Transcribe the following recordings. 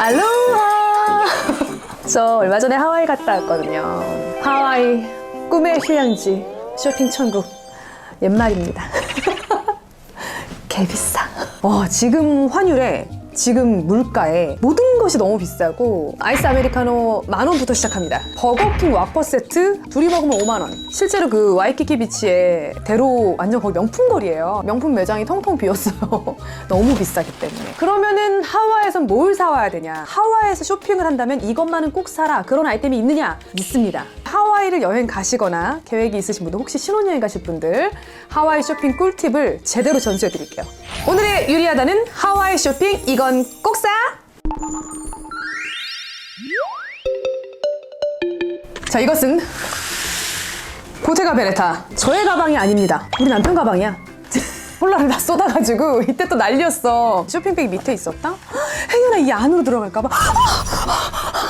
알로하! 저 얼마 전에 하와이 갔다 왔거든요. 하와이 꿈의 휴양지 쇼핑 천국 옛말입니다. 개 비싸. 와 지금 환율에 지금 물가에 모든 것이 너무 비싸고 아이스 아메리카노 만 원부터 시작합니다. 버거킹 와퍼 세트 둘이 먹으면 5만 원. 실제로 그 와이키키 비치에 대로 완전 거기 명품 거리예요. 명품 매장이 텅텅 비었어요. 너무 비싸기 때문에. 그러면은 하와이에선 뭘 사와야 되냐? 하와이에서 쇼핑을 한다면 이것만은 꼭 사라. 그런 아이템이 있느냐? 있습니다. 하 와이를 여행 가시거나 계획이 있으신 분들 혹시 신혼여행 가실 분들 하와이 쇼핑 꿀팁을 제대로 전수해 드릴게요. 오늘의 유리하다는 하와이 쇼핑 이건 꼭 사! 자 이것은 보테가 베네타 저의 가방이 아닙니다. 우리 남편 가방이야. 폴라를 다 쏟아가지고 이때 또 난리였어. 쇼핑백이 밑에 있었다? 혜연아 이 안으로 들어갈까봐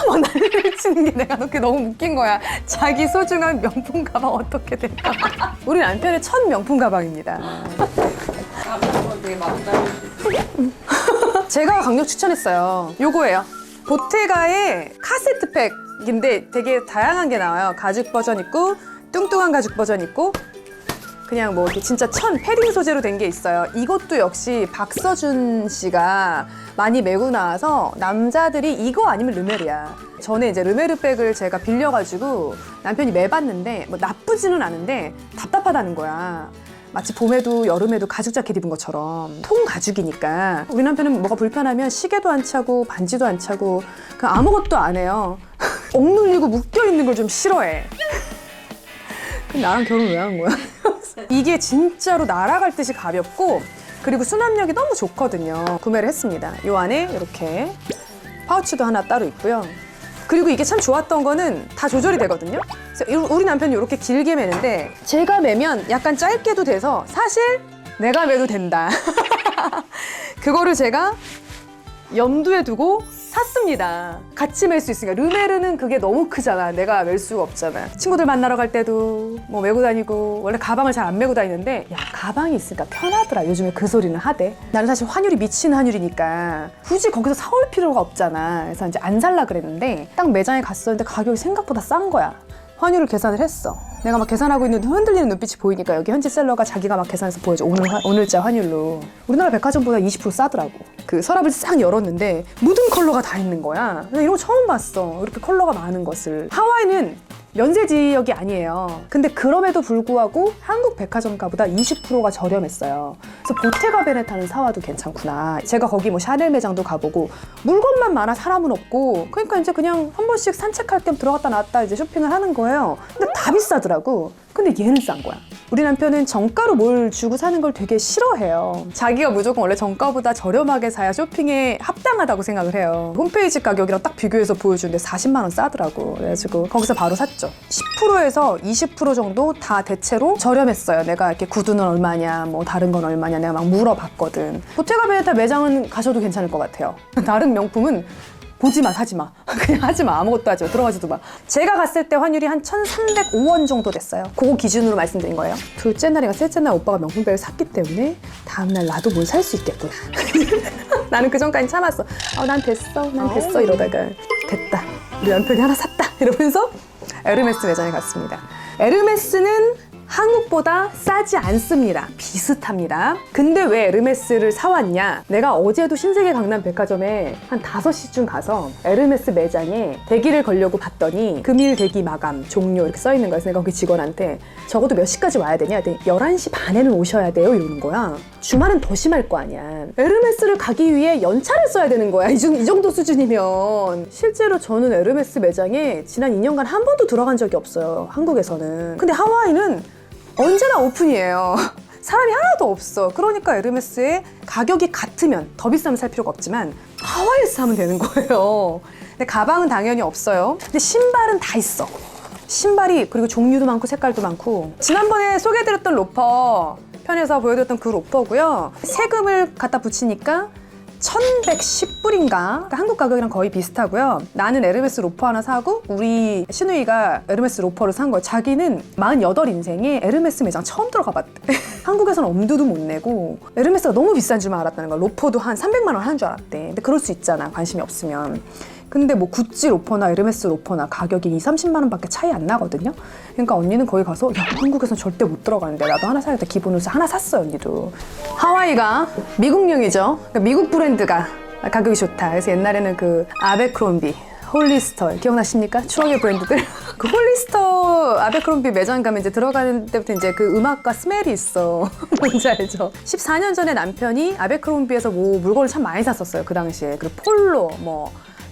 막 난리 를 치는 게 내가 그렇게 너무 웃긴 거야. 자기 소중한 명품 가방 어떻게 될까? 우리 남편의 첫 명품 가방입니다. 제가 강력 추천했어요. 요거예요. 보테가의 카세트 팩인데 되게 다양한 게 나와요. 가죽 버전 있고 뚱뚱한 가죽 버전 있고 그냥 뭐 이렇게 진짜 천 패딩 소재로 된 게 있어요. 이것도 역시 박서준 씨가 많이 메고 나와서 남자들이 이거 아니면 르메르야. 전에 이제 르메르 백을 제가 빌려가지고 남편이 매봤는데 뭐 나쁘지는 않은데 답답하다는 거야. 마치 봄에도 여름에도 가죽 자켓 입은 것처럼 통 가죽이니까 우리 남편은 뭐가 불편하면 시계도 안 차고 반지도 안 차고 그 아무것도 안 해요. 억눌리고 묶여 있는 걸 좀 싫어해. 나랑 결혼 왜 한 거야? 이게 진짜로 날아갈 듯이 가볍고 그리고 수납력이 너무 좋거든요. 구매를 했습니다. 이 안에 이렇게 파우치도 하나 따로 있고요. 그리고 이게 참 좋았던 거는 다 조절이 되거든요. 그래서 이- 우리 남편이 이렇게 길게 매는데 제가 매면 약간 짧게도 돼서 사실 내가 매도 된다. 그거를 제가 염두에 두고 샀습니다. 같이 멜 수 있으니까 르메르는 그게 너무 크잖아. 내가 멜 수가 없잖아. 친구들 만나러 갈 때도 뭐 메고 다니고 원래 가방을 잘 안 메고 다니는데 야 가방이 있으니까 편하더라. 요즘에 그 소리는 하대. 나는 사실 환율이 미친 환율이니까 굳이 거기서 사올 필요가 없잖아. 그래서 이제 안 살라 그랬는데 딱 매장에 갔었는데 가격이 생각보다 싼 거야. 환율을 계산을 했어. 내가 막 계산하고 있는데 흔들리는 눈빛이 보이니까 여기 현지 셀러가 자기가 막 계산해서 보여줘. 오늘 화- 오늘자 환율로. 우리나라 백화점보다 20% 싸더라고. 그 서랍을 싹 열었는데 묻은 컬러가 다 있는 거야. 나 이런 거 처음 봤어. 이렇게 컬러가 많은 것을. 하와이는 면세 지역이 아니에요. 근데 그럼에도 불구하고 한국 백화점가보다 20%가 저렴했어요. 그래서 보테가 베네타는 사와도 괜찮구나. 제가 거기 뭐 샤넬 매장도 가보고 물건만 많아 사람은 없고 그러니까 이제 그냥 한 번씩 산책할 겸 들어갔다 나왔다 이제 쇼핑을 하는 거예요. 근데 다 비싸더라고. 근데 얘는 싼 거야. 우리 남편은 정가로 뭘 주고 사는 걸 되게 싫어해요. 자기가 무조건 원래 정가보다 저렴하게 사야 쇼핑에 합당하다고 생각을 해요. 홈페이지 가격이랑 딱 비교해서 보여주는데 40만 원 싸더라고. 그래가지고 거기서 바로 샀죠. 10%에서 20% 정도 다 대체로 저렴했어요. 내가 이렇게 구두는 얼마냐, 뭐 다른 건 얼마냐 내가 막 물어봤거든. 보테가 베네타 매장은 가셔도 괜찮을 것 같아요. 다른 명품은 보지 마, 사지 마. 그냥 하지 마. 아무것도 하지 마. 들어가지도 마. 제가 갔을 때 환율이 한 1,305원 정도 됐어요. 그거 기준으로 말씀드린 거예요. 둘째 날이가 셋째 날 오빠가 명품백을 샀기 때문에 다음날 나도 뭘 살 수 있겠구나. 나는 그 전까지 참았어. 어, 난 됐어. 난 됐어. 이러다가 됐다. 우리 남편이 하나 샀다. 이러면서 에르메스 매장에 갔습니다. 에르메스는 한국보다 싸지 않습니다. 비슷합니다. 근데 왜 에르메스를 사왔냐? 내가 어제도 신세계 강남 백화점에 한 5시쯤 가서 에르메스 매장에 대기를 걸려고 봤더니 금일 대기 마감 종료 이렇게 써 있는 거예요. 그래서 내가 거기 직원한테 적어도 몇 시까지 와야 되냐? 했더니 11시 반에는 오셔야 돼요. 이러는 거야. 주말은 더 심할 거 아니야. 에르메스를 가기 위해 연차를 써야 되는 거야. 이, 정- 이 정도 수준이면. 실제로 저는 에르메스 매장에 지난 2년간 한 번도 들어간 적이 없어요. 한국에서는. 근데 하와이는 언제나 오픈이에요. 사람이 하나도 없어. 그러니까 에르메스의 가격이 같으면 더 비싸면 살 필요가 없지만 하와이에서 사면 되는 거예요. 근데 가방은 당연히 없어요. 근데 신발은 다 있어. 신발이 그리고 종류도 많고 색깔도 많고 지난번에 소개해드렸던 로퍼 편에서 보여드렸던 그 로퍼고요. 세금을 갖다 붙이니까 1110불인가? 그러니까 한국 가격이랑 거의 비슷하고요. 나는 에르메스 로퍼 하나 사고 우리 신우이가 에르메스 로퍼를 산 거예요. 자기는 48 인생에 에르메스 매장 처음 들어가 봤대. 한국에서는 엄두도 못 내고 에르메스가 너무 비싼 줄만 알았다는 거야. 로퍼도 한 300만 원 하는 줄 알았대. 근데 그럴 수 있잖아. 관심이 없으면. 근데 뭐 구찌 로퍼나 에르메스 로퍼나 가격이 2, 30만 원밖에 차이 안 나거든요. 그러니까 언니는 거기 가서 야 한국에선 절대 못 들어가는데 나도 하나 사야겠다 기본으로 하나 샀어요 언니도. 하와이가 미국령이죠. 그러니까 미국 브랜드가 가격이 좋다. 그래서 옛날에는 그 아베크롬비, 홀리스터 기억나십니까? 추억의 브랜드들. 그 홀리스터 아베크롬비 매장 가면 이제 들어가는 때부터 이제 그 음악과 스멜이 있어. 뭔지 알죠? 14년 전에 남편이 아베크롬비에서 뭐 물건을 참 많이 샀었어요. 그 당시에. 그리고 폴로, 뭐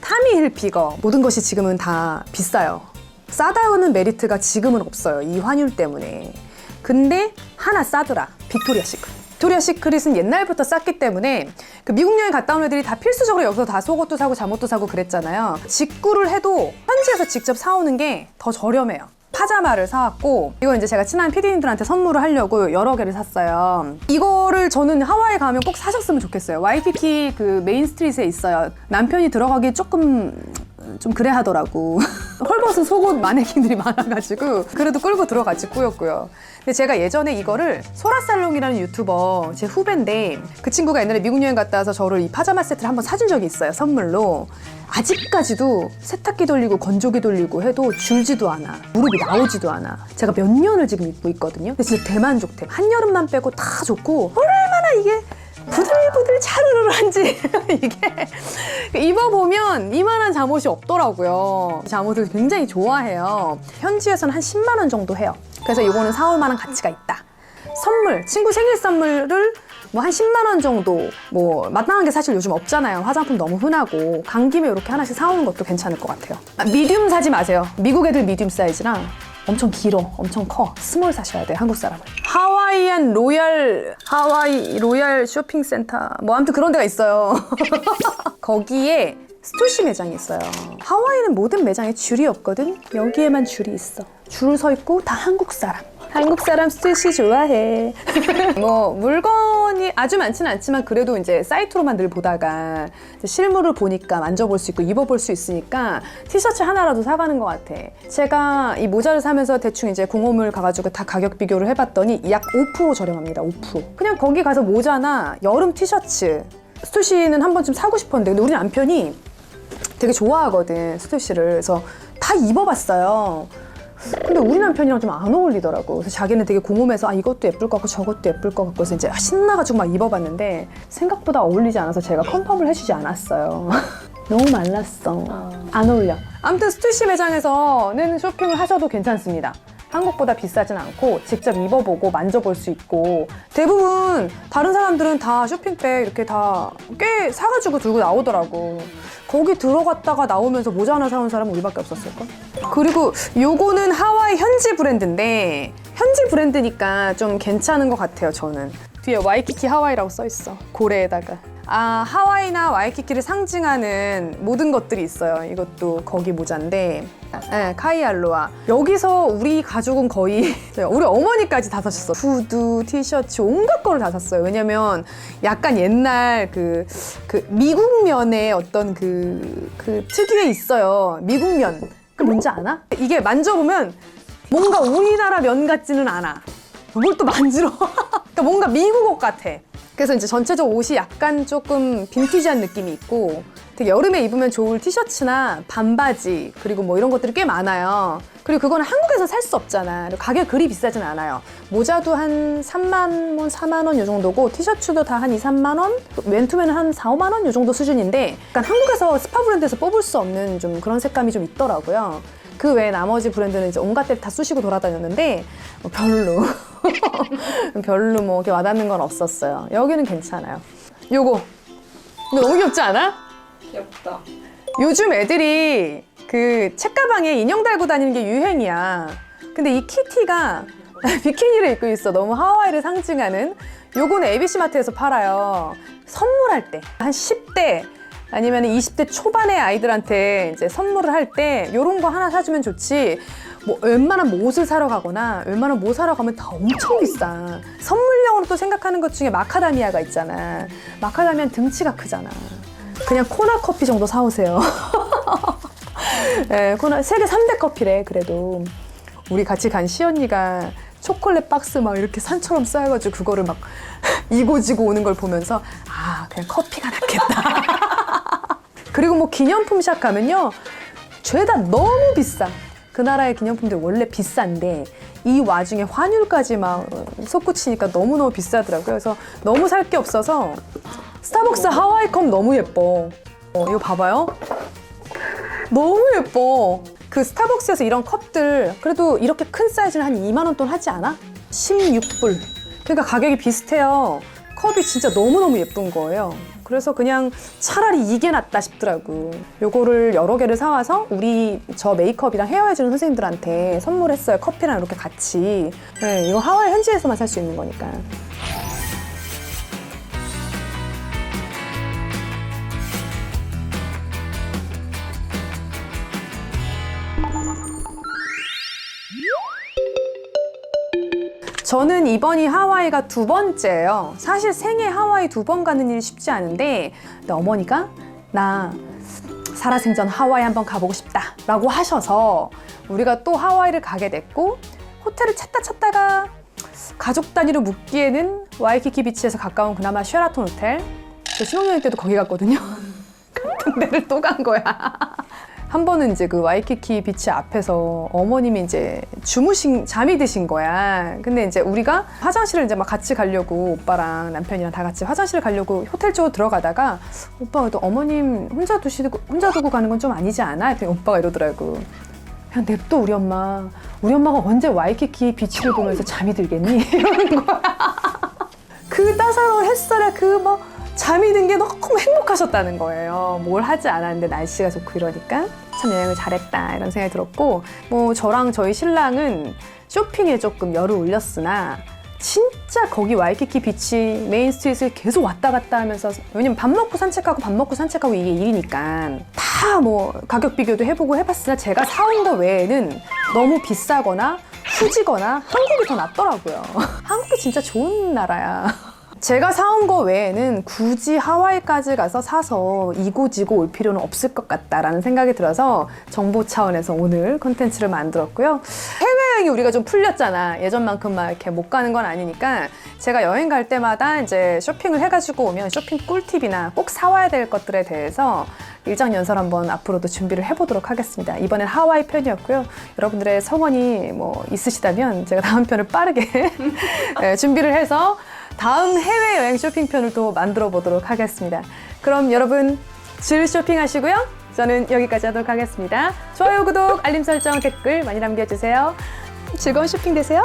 타미 힐피거 모든 것이 지금은 다 비싸요. 싸다는 메리트가 지금은 없어요. 이 환율 때문에. 근데 하나 싸더라. 빅토리아 시크릿. 빅토리아 시크릿은 옛날부터 쌌기 때문에 그 미국 여행 갔다 온 애들이 다 필수적으로 여기서 다 속옷도 사고 잠옷도 사고 그랬잖아요. 직구를 해도 현지에서 직접 사오는 게 더 저렴해요. 파자마를 사왔고 이거 이제 제가 친한 PD님들한테 선물을 하려고 여러 개를 샀어요. 이거를 저는 하와이 가면 꼭 사셨으면 좋겠어요. 와이키키 그 메인 스트리트에 있어요. 남편이 들어가기 조금 좀 그래 하더라고. 헐벗은 속옷 마네킹들이 많아가지고 그래도 끌고 들어가지 꾸였고요. 근데 제가 예전에 이거를 소라살롱이라는 유튜버 제 후배인데 그 친구가 옛날에 미국 여행 갔다 와서 저를 이 파자마 세트를 한번 사준 적이 있어요 선물로. 아직까지도 세탁기 돌리고 건조기 돌리고 해도 줄지도 않아. 무릎이 나오지도 않아. 제가 몇 년을 지금 입고 있거든요. 근데 진짜 대만족템. 한여름만 빼고 다 좋고 얼마나 이게 부들부들 차르르한지 이게 입어보면 이만한 잠옷이 없더라고요. 잠옷을 굉장히 좋아해요. 현지에서는 한 10만 원 정도 해요. 그래서 이거는 사올 만한 가치가 있다. 선물, 친구 생일 선물을 뭐 한 10만 원 정도 뭐 마땅한 게 사실 요즘 없잖아요. 화장품 너무 흔하고 간 김에 이렇게 하나씩 사오는 것도 괜찮을 것 같아요. 아, 미디움 사지 마세요. 미국 애들 미디움 사이즈랑 엄청 길어, 엄청 커. 스몰 사셔야 돼요, 한국 사람은. 하와이안 로얄, 하와이 로얄 쇼핑센터. 뭐 아무튼 그런 데가 있어요. 거기에 스토시 매장이 있어요. 하와이는 모든 매장에 줄이 없거든. 여기에만 줄이 있어. 줄서 있고 다 한국 사람. 한국 사람 스토시 좋아해. 뭐 물건이 아주 많지는 않지만 그래도 이제 사이트로만 늘 보다가 실물을 보니까 만져볼 수 있고 입어볼 수 있으니까 티셔츠 하나라도 사가는 것 같아. 제가 이 모자를 사면서 대충 이제 공홈을 가가지고 다 가격 비교를 해봤더니 약 5% 저렴합니다. 5%. 그냥 거기 가서 모자나 여름 티셔츠 스토시는 한 번쯤 사고 싶었는데 근데 우리 남편이 되게 좋아하거든 스토시를 그래서 다 입어봤어요. 근데 우리 남편이랑 좀 안 어울리더라고. 그래서 자기는 되게 공홈해서 아 이것도 예쁠 것 같고 저것도 예쁠 것 같고 그래서 이제 신나가지고 막 입어봤는데 생각보다 어울리지 않아서 제가 컨펌을 해주지 않았어요. 너무 말랐어. 안 어울려. 아무튼 스투시 매장에서는 쇼핑을 하셔도 괜찮습니다. 한국보다 비싸진 않고 직접 입어보고 만져볼 수 있고 대부분 다른 사람들은 다 쇼핑백 이렇게 다 꽤 사가지고 들고 나오더라고. 거기 들어갔다가 나오면서 모자 하나 사온 사람은 우리밖에 없었을걸? 그리고 요거는 하와이 현지 브랜드인데 현지 브랜드니까 좀 괜찮은 것 같아요 저는 뒤에 와이키키 하와이라고 써있어 고래에다가 아 하와이나 와이키키를 상징하는 모든 것들이 있어요 이것도 거기 모자인데 네, 카이알로아 여기서 우리 가족은 거의 우리 어머니까지 다 사셨어 후드, 티셔츠 온갖 거를 다 샀어요 왜냐면 약간 옛날 그, 그 미국면의 어떤 그, 그 특유의 있어요 미국면 그 뭔지 아나? 이게 만져보면 뭔가 우리나라 면 같지는 않아. 뭘또 만지러? 그러니까 뭔가 미국 옷 같아. 그래서 이제 전체적 옷이 약간 조금 빈티지한 느낌이 있고 되게 여름에 입으면 좋을 티셔츠나 반바지 그리고 뭐 이런 것들이 꽤 많아요. 그리고 그거는 한국에서 살 수 없잖아. 가격 그리 비싸진 않아요. 모자도 한 3만 원, 4만 원 요 정도고 티셔츠도 다 한 2, 3만 원, 맨투맨은 한 4, 5만 원 요 정도 수준인데 약간 한국에서 스파 브랜드에서 뽑을 수 없는 좀 그런 색감이 좀 있더라고요. 그 외에 나머지 브랜드는 이제 온갖 데다 쑤시고 돌아다녔는데 뭐 별로 별로 뭐 이렇게 와닿는 건 없었어요. 여기는 괜찮아요. 요거 이거 너무 귀엽지 않아? 귀엽다. 요즘 애들이 그 책가방에 인형 달고 다니는 게 유행이야. 근데 이 키티가 비키니를 입고 있어. 너무 하와이를 상징하는. 요거는 ABC마트에서 팔아요. 선물할 때. 한 10대 아니면 20대 초반의 아이들한테 이제 선물을 할때 요런 거 하나 사주면 좋지. 뭐 웬만한 뭐 옷을 사러 가거나 웬만한 뭐 사러 가면 다 엄청 비싸. 선물용으로 또 생각하는 것 중에 마카다미아가 있잖아. 마카다미아는 등치가 크잖아. 그냥 코나 커피 정도 사오세요. 예, 코나 세계 3대 커피래 그래도. 우리 같이 간 시언니가 초콜릿 박스 막 이렇게 산처럼 쌓여가지고 그거를 막 이고지고 오는 걸 보면서 아 그냥 커피가 낫겠다. 그리고 뭐 기념품 샵 가면요 죄다 너무 비싸. 그 나라의 기념품들 원래 비싼데 이 와중에 환율까지 막 솟구치니까 너무너무 비싸더라고요. 그래서 너무 살 게 없어서 스타벅스 하와이 컵 너무 예뻐. 어, 이거 봐봐요. 너무 예뻐. 그 스타벅스에서 이런 컵들 그래도 이렇게 큰 사이즈는 한 2만 원 돈 하지 않아? 16불. 그러니까 가격이 비슷해요. 컵이 진짜 너무너무 예쁜 거예요. 그래서 그냥 차라리 이게 낫다 싶더라고. 요거를 여러 개를 사와서 우리 저 메이크업이랑 헤어 해주는 선생님들한테 선물했어요. 커피랑 이렇게 같이. 네, 이거 하와이 현지에서만 살 수 있는 거니까. 저는 이번이 하와이가 두 번째예요. 사실 생애 하와이 두 번 가는 일이 쉽지 않은데 근데 어머니가 나 살아생전 하와이 한번 가보고 싶다 라고 하셔서 우리가 또 하와이를 가게 됐고 호텔을 찾다 찾다가 가족 단위로 묵기에는 와이키키 비치에서 가까운 그나마 쉐라톤 호텔 저 신혼여행 때도 거기 갔거든요. 같은 데를 또 간 거야. 한 번은 이제 그 와이키키 비치 앞에서 어머님이 이제 주무신 잠이 드신 거야. 근데 이제 우리가 화장실을 이제 막 같이 가려고 오빠랑 남편이랑 다 같이 화장실을 가려고 호텔 쪽으로 들어가다가 오빠가 또 어머님 혼자 두시고 혼자 두고 가는 건 좀 아니지 않아? 했더니 오빠가 이러더라고. 그냥 냅둬 우리 엄마. 우리 엄마가 언제 와이키키 비치를 보면서 잠이 들겠니? 이러는 거야. 그 따사로운 햇살에 그뭐 잠이 든 게 너무 행복하셨다는 거예요. 뭘 하지 않았는데 날씨가 좋고 이러니까 참 여행을 잘했다 이런 생각이 들었고 뭐 저랑 저희 신랑은 쇼핑에 조금 열을 올렸으나 진짜 거기 와이키키 비치 메인 스트릿을 계속 왔다 갔다 하면서 왜냐면 밥 먹고 산책하고 밥 먹고 산책하고 이게 일이니까 다 뭐 가격 비교도 해보고 해봤으나 제가 사온 거 외에는 너무 비싸거나 후지거나 한국이 더 낫더라고요. 한국이 진짜 좋은 나라야. 제가 사온 거 외에는 굳이 하와이까지 가서 사서 이고지고 올 필요는 없을 것 같다라는 생각이 들어서 정보 차원에서 오늘 컨텐츠를 만들었고요. 해외여행이 우리가 좀 풀렸잖아. 예전만큼 막 이렇게 못 가는 건 아니니까 제가 여행 갈 때마다 이제 쇼핑을 해가지고 오면 쇼핑 꿀팁이나 꼭 사와야 될 것들에 대해서 일장 연설 한번 앞으로도 준비를 해보도록 하겠습니다. 이번엔 하와이 편이었고요. 여러분들의 성원이 뭐 있으시다면 제가 다음 편을 빠르게 네, 준비를 해서 다음 해외여행 쇼핑편을 또 만들어 보도록 하겠습니다. 그럼 여러분 질 쇼핑하시고요. 저는 여기까지 하도록 하겠습니다. 좋아요, 구독, 알림 설정, 댓글 많이 남겨주세요. 즐거운 쇼핑 되세요.